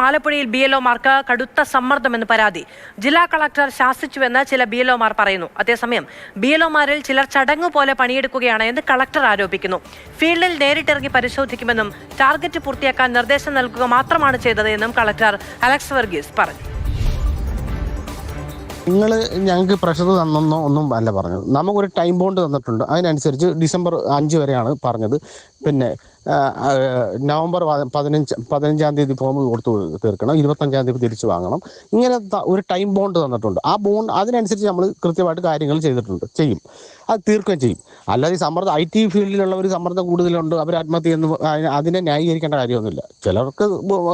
ആലപ്പുഴയിൽ ബി എൽഒമാർക്ക് കടുത്ത സമ്മർദ്ദമെന്ന് പരാതി. ജില്ലാ കളക്ടർ ശാസിച്ചുവെന്ന് ചില ബി എൽഒമാർ പറയുന്നു. അതേസമയം ബി എൽഒമാരിൽ ചിലർ ചടങ്ങ് പോലെ പണിയെടുക്കുകയാണ് എന്ന് കളക്ടർ ആരോപിക്കുന്നു. ഫീൽഡിൽ നേരിട്ടിറങ്ങി പരിശോധിക്കുമെന്നും ടാർഗറ്റ് പൂർത്തിയാക്കാൻ നിർദ്ദേശം നൽകുക മാത്രമാണ് ചെയ്തതെന്നും കളക്ടർ അലക്സ് വർഗീസ് പറഞ്ഞു. നിങ്ങൾ ഞങ്ങൾക്ക് പ്രഷർ തന്നെന്നോ ഒന്നും അല്ല പറഞ്ഞത്. നമുക്കൊരു ടൈം ബോണ്ട് തന്നിട്ടുണ്ട്. അതിനനുസരിച്ച് ഡിസംബർ അഞ്ച് വരെയാണ് പറഞ്ഞത്. പിന്നെ നവംബർ പതിനഞ്ച് പതിനഞ്ചാം തീയതി ഫോം കൊടുത്തു തീർക്കണം. ഇരുപത്തഞ്ചാം തീയതി തിരിച്ചു വാങ്ങണം. ഇങ്ങനെ ഒരു ടൈം ബോണ്ട് തന്നിട്ടുണ്ട്. ആ ബോണ്ട് അതിനനുസരിച്ച് നമ്മൾ കൃത്യമായിട്ട് കാര്യങ്ങൾ ചെയ്തിട്ടുണ്ട്. ചെയ്യും. അത് തീർക്കുകയും ചെയ്യും. അല്ലാതെ ഈ സമ്മർദ്ദം ഐ ടി ഫീൽഡിലുള്ളവർ സമ്മർദ്ദം കൂടുതലുണ്ട്. അവർ ആത്മഹത്യ എന്ന് അതിനെ- ന്യായീകരിക്കേണ്ട കാര്യമൊന്നുമില്ല. ചിലർക്ക്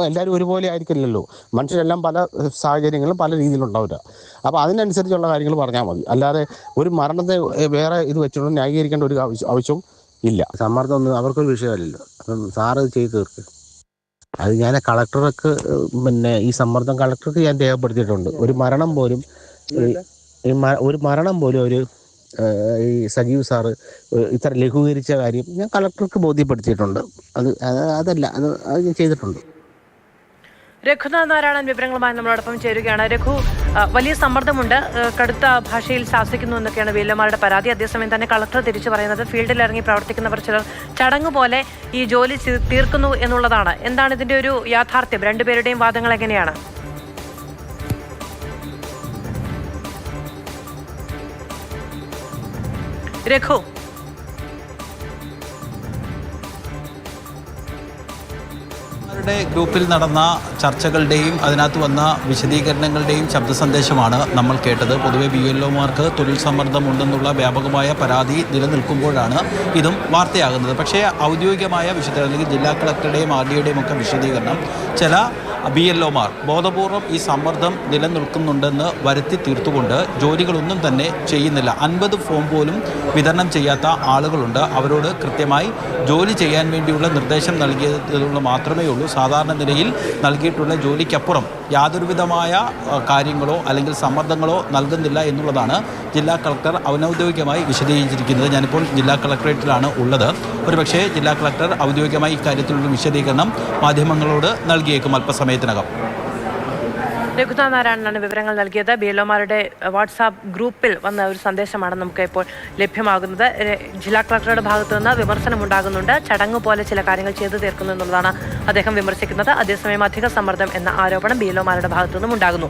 എല്ലാവരും ഒരുപോലെ ആയിരിക്കില്ലല്ലോ. മനുഷ്യരെല്ലാം പല സാഹചര്യങ്ങളും പല രീതിയിലുണ്ടാവില്ല. അപ്പോൾ അതിനനുസരിച്ചുള്ള കാര്യങ്ങൾ പറഞ്ഞാൽ മതി. അല്ലാതെ ഒരു മരണത്തെ വേറെ ഇത് വെച്ചുകൊണ്ട് ന്യായീകരിക്കേണ്ട ഒരു ആവശ്യം ഇല്ല. സമ്മർദ്ദം ഒന്നും അവർക്കൊരു വിഷയമല്ലല്ലോ. അപ്പം സാറ് ചെയ്ത് തീർക്ക്. അത് ഞാൻ കളക്ടർക്ക് പിന്നെ ഈ സമ്മർദ്ദം കളക്ടർക്ക് ഞാൻ രേഖപ്പെടുത്തിയിട്ടുണ്ട്. ഒരു മരണം പോലും ഒരു മരണം പോലും ഒരു ഈ സജീവ് സാറ് ഇത്ര ലഘൂകരിച്ച കാര്യം ഞാൻ കളക്ടർക്ക് ബോധ്യപ്പെടുത്തിയിട്ടുണ്ട്. അത് അതല്ല അത് അത് ഞാൻ ചെയ്തിട്ടുണ്ട്. രഘുനാഥ് നാരായണൻ വിവരങ്ങളുമായി നമ്മളോടൊപ്പം ചേരുകയാണ്. രഘു വലിയ സമ്മർദ്ദമുണ്ട്. കടുത്ത ഭാഷയിൽ ശാസിക്കുന്നു എന്നൊക്കെയാണ് വീല്ലന്മാരുടെ പരാതി. അതേസമയം തന്നെ കളക്ടർ തിരിച്ചു പറയുന്നത് ഫീൽഡിൽ ഇറങ്ങി പ്രവർത്തിക്കുന്നവർ ചിലർ ചടങ്ങ് പോലെ ഈ ജോലി തീർക്കുന്നു എന്നുള്ളതാണ്. എന്താണ് ഇതിന്റെ ഒരു യാഥാർത്ഥ്യം? രണ്ടുപേരുടെയും വാദങ്ങൾ എങ്ങനെയാണ്? രഘു രുടെ ഗ്രൂപ്പിൽ നടന്ന ചർച്ചകളുടെയും അതിനകത്ത് വന്ന വിശദീകരണങ്ങളുടെയും ശബ്ദ സന്ദേശമാണ് നമ്മൾ കേട്ടത്. പൊതുവെ ബി എൽ ഒമാർക്ക് തൊഴിൽ സമ്മർദ്ദമുണ്ടെന്നുള്ള വ്യാപകമായ പരാതി നിലനിൽക്കുമ്പോഴാണ് ഇതും വാർത്തയാകുന്നത്. പക്ഷേ ഔദ്യോഗികമായ വിശദീകരണം അല്ലെങ്കിൽ ജില്ലാ കളക്ടറുടെയും ആർ ഡിയുടെയും ഒക്കെ വിശദീകരണം ചില ബി എൽ ഒമാർ ബോധപൂർവം ഈ സമ്മർദ്ദം നിലനിൽക്കുന്നുണ്ടെന്ന് വരുത്തി തീർത്തുകൊണ്ട് ജോലികളൊന്നും തന്നെ ചെയ്യുന്നില്ല. അൻപത് ഫോം പോലും വിതരണം ചെയ്യാത്ത ആളുകളുണ്ട്. അവരോട് കൃത്യമായി ജോലി ചെയ്യാൻ വേണ്ടിയുള്ള നിർദ്ദേശം നൽകിയതുകൊണ്ട് മാത്രമേ ഉള്ളൂ സാധാരണ നിലയിൽ നൽകിയിട്ടുള്ള ജോലിക്കപ്പുറം യാതൊരുവിധമായ കാര്യങ്ങളോ അല്ലെങ്കിൽ സമ്മർദ്ദങ്ങളോ നൽകുന്നില്ല എന്നുള്ളതാണ് ജില്ലാ കളക്ടർ അനൗദ്യോഗികമായി വിശദീകരിച്ചിരിക്കുന്നത്. ഞാനിപ്പോൾ ജില്ലാ കളക്ടറേറ്റിലാണ് ഉള്ളത്. ഒരുപക്ഷേ ജില്ലാ കളക്ടർ ഔദ്യോഗികമായി ഇക്കാര്യത്തിലുള്ള വിശദീകരണം മാധ്യമങ്ങളോട് നൽകിയേക്കും അല്പസമയത്തിനകം. രഘുനാഥ് നാരായണനാണ് വിവരങ്ങൾ നൽകിയത്. ബി എൽഒമാരുടെ വാട്സാപ്പ് ഗ്രൂപ്പിൽ വന്ന ഒരു സന്ദേശമാണ് നമുക്ക് ഇപ്പോൾ ലഭ്യമാകുന്നത് ജില്ലാ കളക്ടറുടെ ഭാഗത്തു നിന്ന് വിമർശനം ഉണ്ടാകുന്നുണ്ട്. ചടങ്ങ് പോലെ ചില കാര്യങ്ങൾ ചെയ്തു തീർക്കുന്നു എന്നുള്ളതാണ് അദ്ദേഹം വിമർശിക്കുന്നത്. അതേസമയം അധിക സമ്മർദ്ദം എന്ന ആരോപണം ബി എൽഒമാരുടെ ഭാഗത്തു നിന്നും ഉണ്ടാകുന്നു.